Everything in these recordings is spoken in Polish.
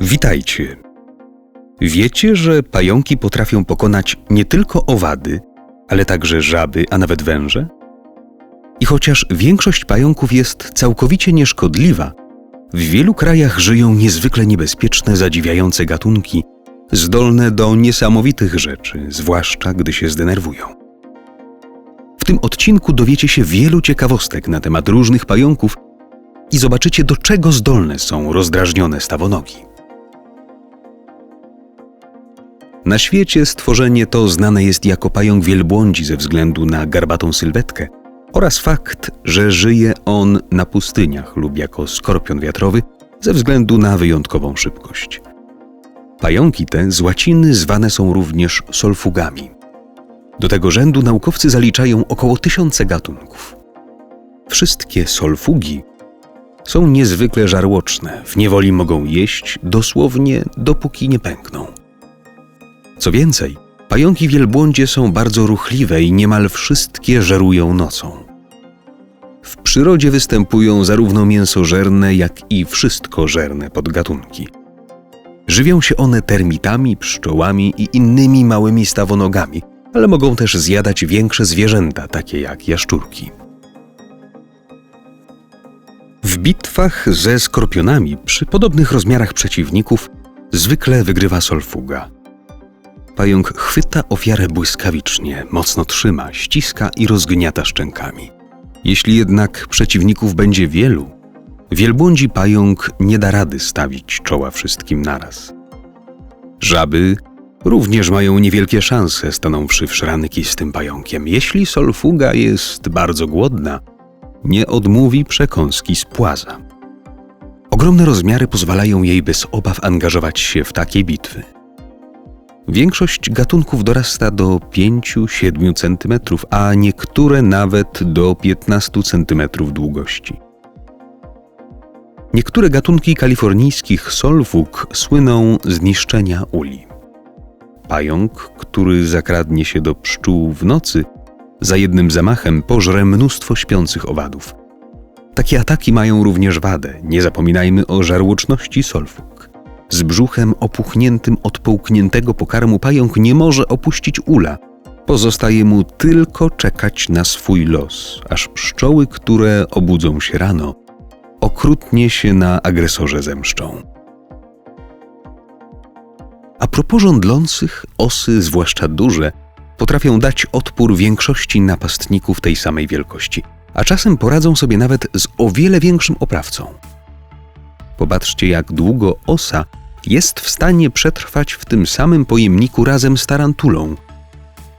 Witajcie. Wiecie, że pająki potrafią pokonać nie tylko owady, ale także żaby, a nawet węże? I chociaż większość pająków jest całkowicie nieszkodliwa, w wielu krajach żyją niezwykle niebezpieczne, zadziwiające gatunki, zdolne do niesamowitych rzeczy, zwłaszcza gdy się zdenerwują. W tym odcinku dowiecie się wielu ciekawostek na temat różnych pająków i zobaczycie, do czego zdolne są rozdrażnione stawonogi. Na świecie stworzenie to znane jest jako pająk wielbłądzi ze względu na garbatą sylwetkę oraz fakt, że żyje on na pustyniach lub jako skorpion wiatrowy ze względu na wyjątkową szybkość. Pająki te z łaciny zwane są również solfugami. Do tego rzędu naukowcy zaliczają około tysiące gatunków. Wszystkie solfugi są niezwykle żarłoczne, w niewoli mogą jeść dosłownie dopóki nie pękną. Co więcej, pająki wielbłądzie są bardzo ruchliwe i niemal wszystkie żerują nocą. W przyrodzie występują zarówno mięsożerne, jak i wszystkożerne podgatunki. Żywią się one termitami, pszczołami i innymi małymi stawonogami, ale mogą też zjadać większe zwierzęta, takie jak jaszczurki. W bitwach ze skorpionami przy podobnych rozmiarach przeciwników zwykle wygrywa solfuga. Pająk chwyta ofiarę błyskawicznie, mocno trzyma, ściska i rozgniata szczękami. Jeśli jednak przeciwników będzie wielu, wielbłądzi pająk nie da rady stawić czoła wszystkim naraz. Żaby również mają niewielkie szanse, stanąwszy w szranki z tym pająkiem. Jeśli solfuga jest bardzo głodna, nie odmówi przekąski z płaza. Ogromne rozmiary pozwalają jej bez obaw angażować się w takie bitwy. Większość gatunków dorasta do 5-7 cm, a niektóre nawet do 15 cm długości. Niektóre gatunki kalifornijskich solfug słyną z niszczenia uli. Pająk, który zakradnie się do pszczół w nocy, za jednym zamachem pożre mnóstwo śpiących owadów. Takie ataki mają również wadę, nie zapominajmy o żarłoczności solfug. Z brzuchem opuchniętym od połkniętego pokarmu pająk nie może opuścić ula. Pozostaje mu tylko czekać na swój los, aż pszczoły, które obudzą się rano, okrutnie się na agresorze zemszczą. A propos żądlących, osy, zwłaszcza duże, potrafią dać odpór większości napastników tej samej wielkości, a czasem poradzą sobie nawet z o wiele większym oprawcą. Popatrzcie, jak długo osa jest w stanie przetrwać w tym samym pojemniku razem z tarantulą,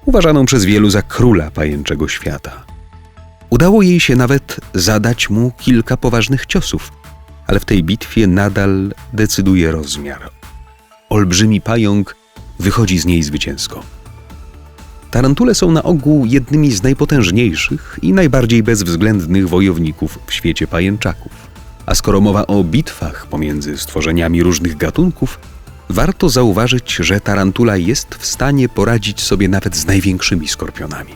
uważaną przez wielu za króla pajęczego świata. Udało jej się nawet zadać mu kilka poważnych ciosów, ale w tej bitwie nadal decyduje rozmiar. Olbrzymi pająk wychodzi z niej zwycięsko. Tarantule są na ogół jednymi z najpotężniejszych i najbardziej bezwzględnych wojowników w świecie pajęczaków. A skoro mowa o bitwach pomiędzy stworzeniami różnych gatunków, warto zauważyć, że tarantula jest w stanie poradzić sobie nawet z największymi skorpionami.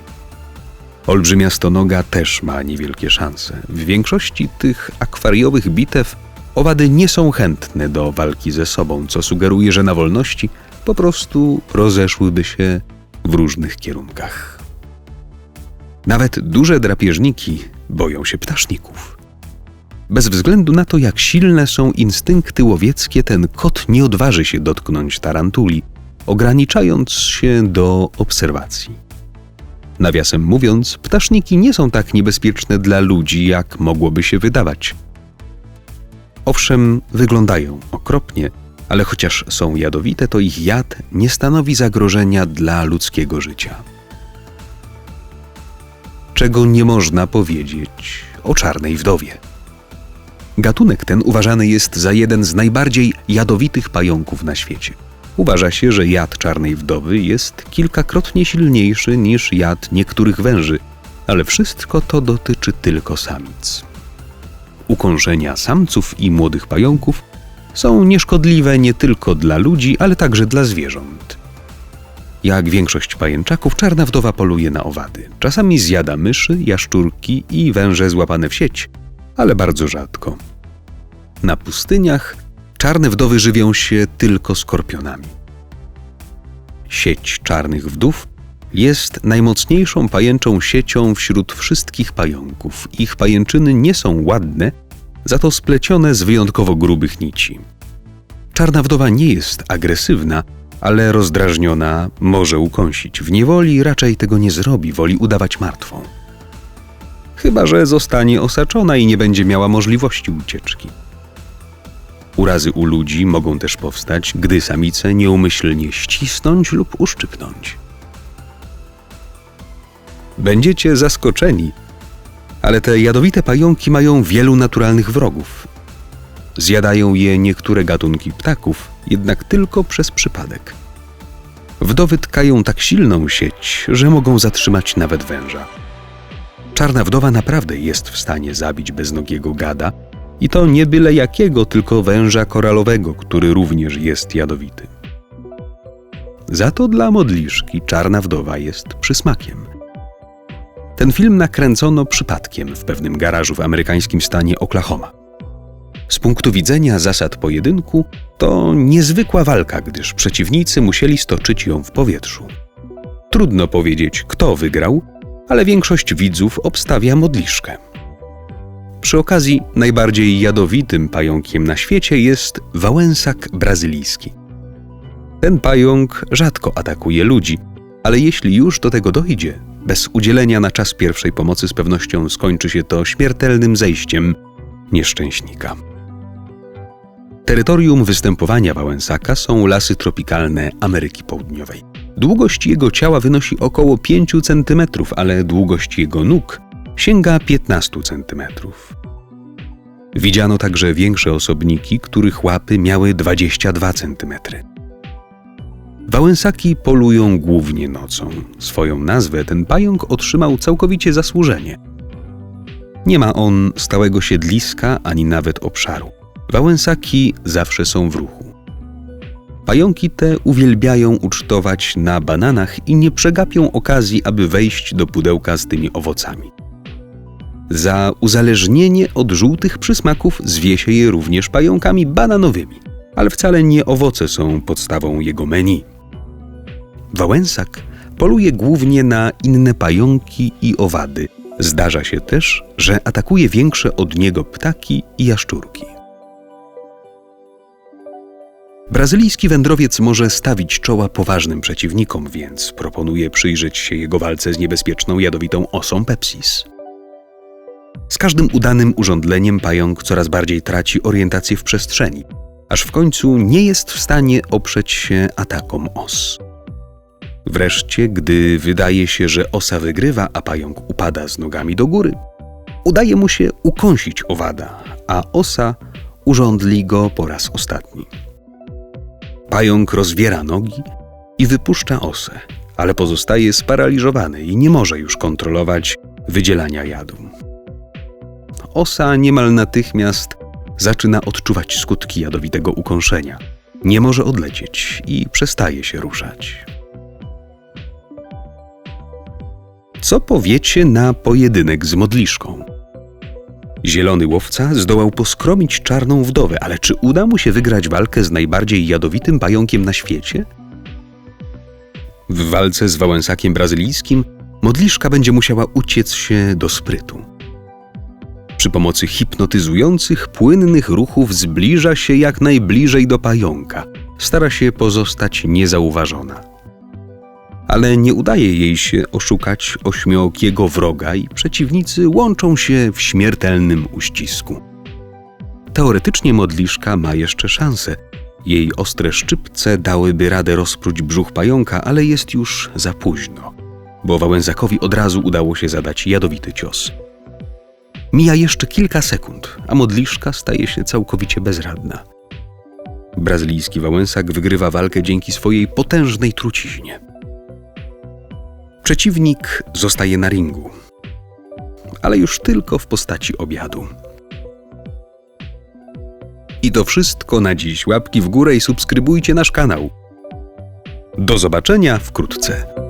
Olbrzymia stonoga też ma niewielkie szanse. W większości tych akwariowych bitew owady nie są chętne do walki ze sobą, co sugeruje, że na wolności po prostu rozeszłyby się w różnych kierunkach. Nawet duże drapieżniki boją się ptaszników. Bez względu na to, jak silne są instynkty łowieckie, ten kot nie odważy się dotknąć tarantuli, ograniczając się do obserwacji. Nawiasem mówiąc, ptaszniki nie są tak niebezpieczne dla ludzi, jak mogłoby się wydawać. Owszem, wyglądają okropnie, ale chociaż są jadowite, to ich jad nie stanowi zagrożenia dla ludzkiego życia. Czego nie można powiedzieć o czarnej wdowie. Gatunek ten uważany jest za jeden z najbardziej jadowitych pająków na świecie. Uważa się, że jad czarnej wdowy jest kilkakrotnie silniejszy niż jad niektórych węży, ale wszystko to dotyczy tylko samic. Ukąszenia samców i młodych pająków są nieszkodliwe nie tylko dla ludzi, ale także dla zwierząt. Jak większość pajęczaków, czarna wdowa poluje na owady. Czasami zjada myszy, jaszczurki i węże złapane w sieć, ale bardzo rzadko. Na pustyniach Czarne wdowy żywią się tylko skorpionami. Sieć czarnych wdów jest najmocniejszą pajęczą siecią wśród wszystkich pająków. Ich pajęczyny nie są ładne, za to splecione z wyjątkowo grubych nici. Czarna wdowa nie jest agresywna, ale rozdrażniona może ukąsić. W niewoli raczej tego nie zrobi, woli udawać martwą. Chyba, że zostanie osaczona i nie będzie miała możliwości ucieczki. Urazy u ludzi mogą też powstać, gdy samice nieumyślnie ścisnąć lub uszczypnąć. Będziecie zaskoczeni, ale te jadowite pająki mają wielu naturalnych wrogów. Zjadają je niektóre gatunki ptaków, jednak tylko przez przypadek. Wdowy tkają tak silną sieć, że mogą zatrzymać nawet węża. Czarna wdowa naprawdę jest w stanie zabić beznogiego gada, i to nie byle jakiego, tylko węża koralowego, który również jest jadowity. Za to dla modliszki czarna wdowa jest przysmakiem. Ten film nakręcono przypadkiem w pewnym garażu w amerykańskim stanie Oklahoma. Z punktu widzenia zasad pojedynku, to niezwykła walka, gdyż przeciwnicy musieli stoczyć ją w powietrzu. Trudno powiedzieć, kto wygrał, ale większość widzów obstawia modliszkę. Przy okazji, najbardziej jadowitym pająkiem na świecie jest wałęsak brazylijski. Ten pająk rzadko atakuje ludzi, ale jeśli już do tego dojdzie, bez udzielenia na czas pierwszej pomocy z pewnością skończy się to śmiertelnym zejściem nieszczęśnika. Terytorium występowania wałęsaka są lasy tropikalne Ameryki Południowej. Długość jego ciała wynosi około 5 cm, ale długość jego nóg sięga 15 cm. Widziano także większe osobniki, których łapy miały 22 cm. Wałęsaki polują głównie nocą. Swoją nazwę ten pająk otrzymał całkowicie zasłużenie. Nie ma on stałego siedliska ani nawet obszaru. Wałęsaki zawsze są w ruchu. Pająki te uwielbiają ucztować na bananach i nie przegapią okazji, aby wejść do pudełka z tymi owocami. Za uzależnienie od żółtych przysmaków zwie się je również pająkami bananowymi, ale wcale nie owoce są podstawą jego menu. Wałęsak poluje głównie na inne pająki i owady. Zdarza się też, że atakuje większe od niego ptaki i jaszczurki. Brazylijski wędrowiec może stawić czoła poważnym przeciwnikom, więc proponuje przyjrzeć się jego walce z niebezpieczną jadowitą osą Pepsis. Z każdym udanym urządleniem pająk coraz bardziej traci orientację w przestrzeni, aż w końcu nie jest w stanie oprzeć się atakom os. Wreszcie, gdy wydaje się, że osa wygrywa, a pająk upada z nogami do góry, udaje mu się ukąsić owada, a osa urządli go po raz ostatni. Pająk rozwiera nogi i wypuszcza osę, ale pozostaje sparaliżowany i nie może już kontrolować wydzielania jadu. Osa niemal natychmiast zaczyna odczuwać skutki jadowitego ukąszenia. Nie może odlecieć i przestaje się ruszać. Co powiecie na pojedynek z modliszką? Zielony łowca zdołał poskromić czarną wdowę, ale czy uda mu się wygrać walkę z najbardziej jadowitym pająkiem na świecie? W walce z wałęsakiem brazylijskim modliszka będzie musiała uciec się do sprytu. Przy pomocy hipnotyzujących, płynnych ruchów zbliża się jak najbliżej do pająka. Stara się pozostać niezauważona ale nie udaje jej się oszukać ośmiookiego wroga i przeciwnicy łączą się w śmiertelnym uścisku. Teoretycznie modliszka ma jeszcze szansę. Jej ostre szczypce dałyby radę rozpróć brzuch pająka, ale jest już za późno, bo Wałęsakowi od razu udało się zadać jadowity cios. Mija jeszcze kilka sekund, a modliszka staje się całkowicie bezradna. Brazylijski Wałęsak wygrywa walkę dzięki swojej potężnej truciźnie. Przeciwnik zostaje na ringu, ale już tylko w postaci obiadu. I to wszystko na dziś. Łapki w górę i subskrybujcie nasz kanał. Do zobaczenia wkrótce.